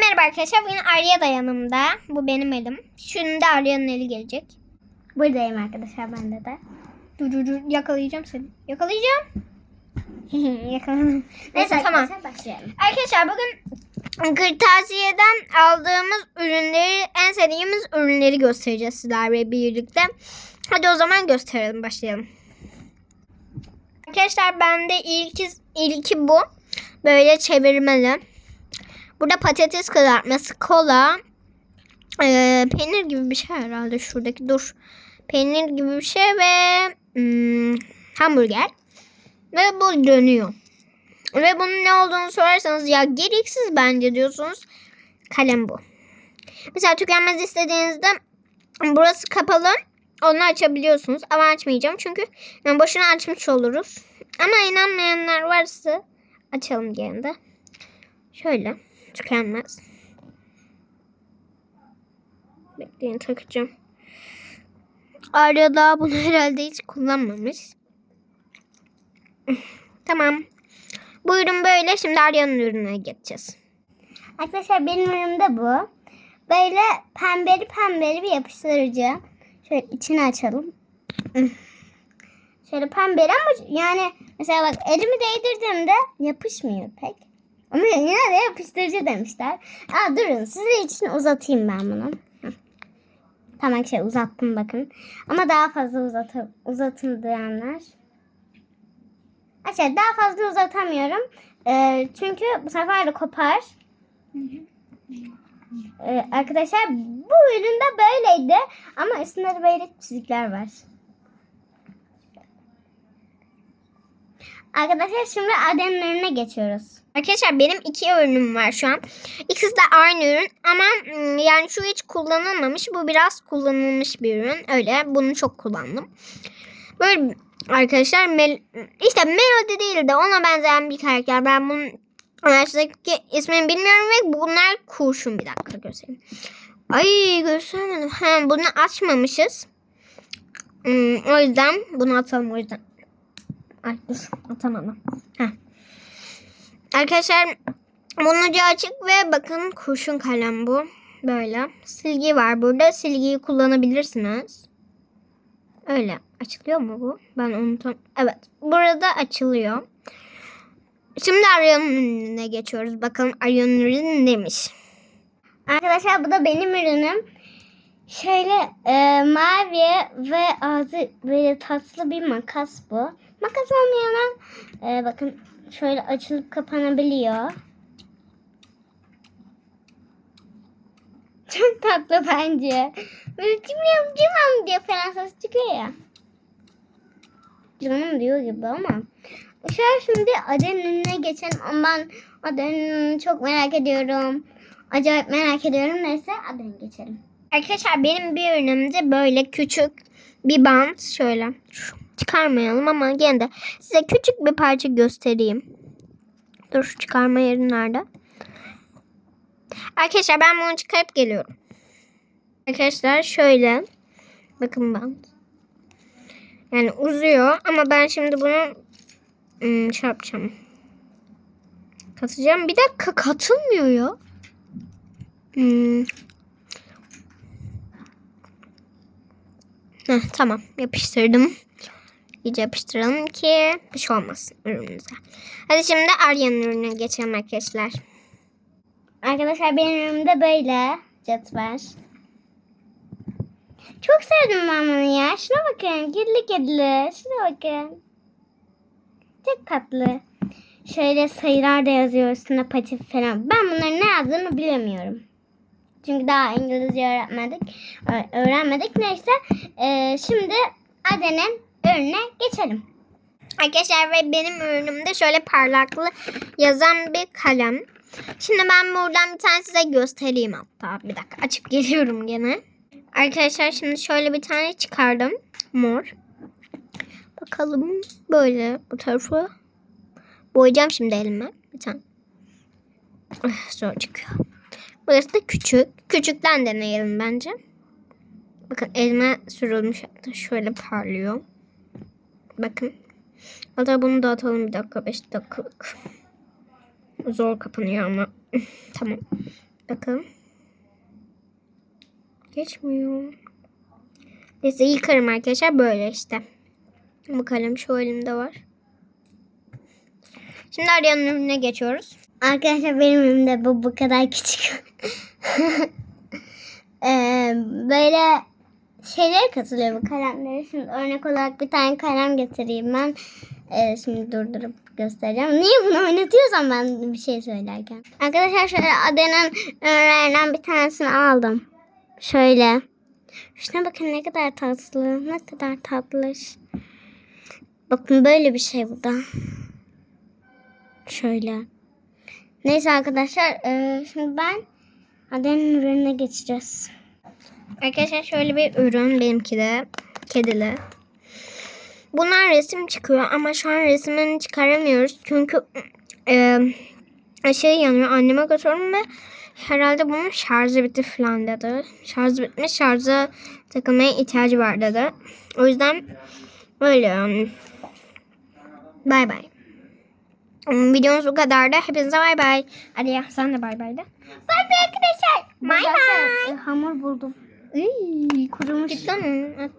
merhaba arkadaşlar. Bugün Arya da yanımda. Bu benim elim. Şimdi Arya'nın eli gelecek. Buradayım arkadaşlar bende de. Dur dur dur yakalayacağım seni. Yakalayacağım. Yakaladım. Neyse, tamam. arkadaşlar, başlayalım. Arkadaşlar bugün kırtasiyeden aldığımız ürünleri, en sevdiğimiz ürünleri göstereceğiz sizlerle birlikte. Hadi o zaman gösterelim, başlayalım. Arkadaşlar bende ilki, ilki bu. Böyle çevirmeli. Burada patates kızartması, kola, eee, peynir gibi bir şey herhalde şuradaki. Dur. Peynir gibi bir şey ve hmm, hamburger. Ve bu dönüyor. Ve bunun ne olduğunu sorarsanız ya gereksiz bence diyorsunuz. Kalem bu. Mesela tükenmez istediğinizde burası kapalı. Onu açabiliyorsunuz. Ama açmayacağım çünkü yani boşuna açmış oluruz. Ama inanmayanlar varsa açalım gene de. Şöyle tükenmez. Bekleyin takacağım. Arya daha bunu herhalde hiç kullanmamış. tamam. Bu ürün böyle. Şimdi Arya'nın ürününe geçeceğiz. Arkadaşlar benim ürünüm de bu. Böyle pembeli pembeli bir yapıştırıcı. Şöyle içini açalım. Şöyle pembeli ama yani mesela bak elimi değdirdiğimde yapışmıyor pek. Ama yine de yapıştırıcı demişler. Aa durun size için uzatayım ben bunu. Tamam şey uzattım bakın. Ama daha fazla uzatı, uzatın diyenler. Arkadaşlar daha fazla uzatamıyorum. Ee, çünkü bu sefer de kopar. Ee, arkadaşlar bu üründe böyleydi. Ama üstünde de böyle çizikler var. Arkadaşlar şimdi Aden'in ürününe geçiyoruz. Arkadaşlar benim iki ürünüm var şu an. İkisi de aynı ürün ama mm, yani şu hiç kullanılmamış. Bu biraz kullanılmış bir ürün. Öyle bunu çok kullandım. Böyle arkadaşlar Mel işte Melody değil de ona benzeyen bir karakter. Ben bunun araçtaki ismini bilmiyorum ve bunlar kurşun. Bir dakika göstereyim. Ay göstermedim. Ha, bunu açmamışız. Hmm, o yüzden bunu atalım o yüzden. Ay dur atamadım. Heh. Arkadaşlar bunun ucu açık ve bakın kurşun kalem bu. Böyle. Silgi var burada. Silgiyi kullanabilirsiniz. Öyle. Açılıyor mu bu? Ben unutam. Evet. Burada açılıyor. Şimdi Arya'nın ürününe geçiyoruz. Bakalım Arya'nın ürünü neymiş? Arkadaşlar bu da benim ürünüm. Şöyle e, mavi ve ağzı böyle tatlı bir makas bu. Makas olmayana e, bakın şöyle açılıp kapanabiliyor. Çok tatlı bence. Böyle cimyam cimyam diye falan ses çıkıyor ya. Canım diyor gibi ama. Şöyle şimdi Aden'in önüne geçelim. Aden'in önünü çok merak ediyorum. Acayip merak ediyorum. Neyse Aden'e geçelim. Arkadaşlar benim bir ürünümde böyle küçük bir bant şöyle çıkarmayalım ama gene de size küçük bir parça göstereyim. Dur şu çıkarma yeri nerede? Arkadaşlar ben bunu çıkarıp geliyorum. Arkadaşlar şöyle bakın bant. Yani uzuyor ama ben şimdi bunu hmm, şey yapacağım. Katacağım. Bir dakika katılmıyor ya. Hmm. Heh, tamam yapıştırdım. İyice yapıştıralım ki bir şey olmasın ürünümüze. Hadi şimdi Arya'nın ürününe geçelim arkadaşlar. Arkadaşlar benim önümde böyle cetvel. Çok sevdim ben bunu ya. Şuna bakın. Kedili kedili. Şuna bakın. Çok tatlı. Şöyle sayılar da yazıyor üstüne patif falan. Ben bunların ne yazdığını bilemiyorum. Çünkü daha İngilizce öğrenmedik. Ö- öğrenmedik. Neyse. Ee, şimdi Aden'in önüne geçelim. Arkadaşlar ve benim ürünümde şöyle parlaklı yazan bir kalem. Şimdi ben buradan bir tane size göstereyim hatta. Bir dakika açıp geliyorum gene. Arkadaşlar şimdi şöyle bir tane çıkardım. Mor. Bakalım böyle bu tarafı. Boyayacağım şimdi elime. Bir tane. Ah, Zor çıkıyor. Burası da küçük. Küçükten deneyelim bence. Bakın elime sürülmüş şöyle parlıyor. Bakın. Hatta bunu da atalım bir dakika 5 dakikalık. Zor kapanıyor ama. tamam. Bakalım. Geçmiyor. Neyse yıkarım arkadaşlar. Böyle işte. Bu kalem şu elimde var. Şimdi Arya'nın ürününe geçiyoruz. Arkadaşlar benim elimde bu bu kadar küçük. Ee, böyle şeylere katılıyor bu kalemlere. Şimdi örnek olarak bir tane kalem getireyim ben. Ee, şimdi durdurup göstereceğim. Niye bunu oynatıyorsam ben bir şey söylerken. Arkadaşlar şöyle Aden'in ürünlerinden bir tanesini aldım. Şöyle. Şuna bakın ne kadar tatlı. Ne kadar tatlış. Bakın böyle bir şey bu da. Şöyle. Neyse arkadaşlar e, şimdi ben Aden'in ürününe geçeceğiz. Arkadaşlar şöyle bir ürün benimki de kedili. Bunlar resim çıkıyor ama şu an resimini çıkaramıyoruz. Çünkü e, ışığı yanıyor. Anneme götürdüm ve herhalde bunun şarjı bitti falan dedi. Şarjı bitmiş şarja takılmaya ihtiyacı var dedi. O yüzden öyle yani. Bay bay. Videomuz bu kadardı. Hepinize bay bay. Hadi ya sen de bay bay de. Bay bay arkadaşlar. Bay bay. hamur buldum. Iy, kurumuş. Cidden mi?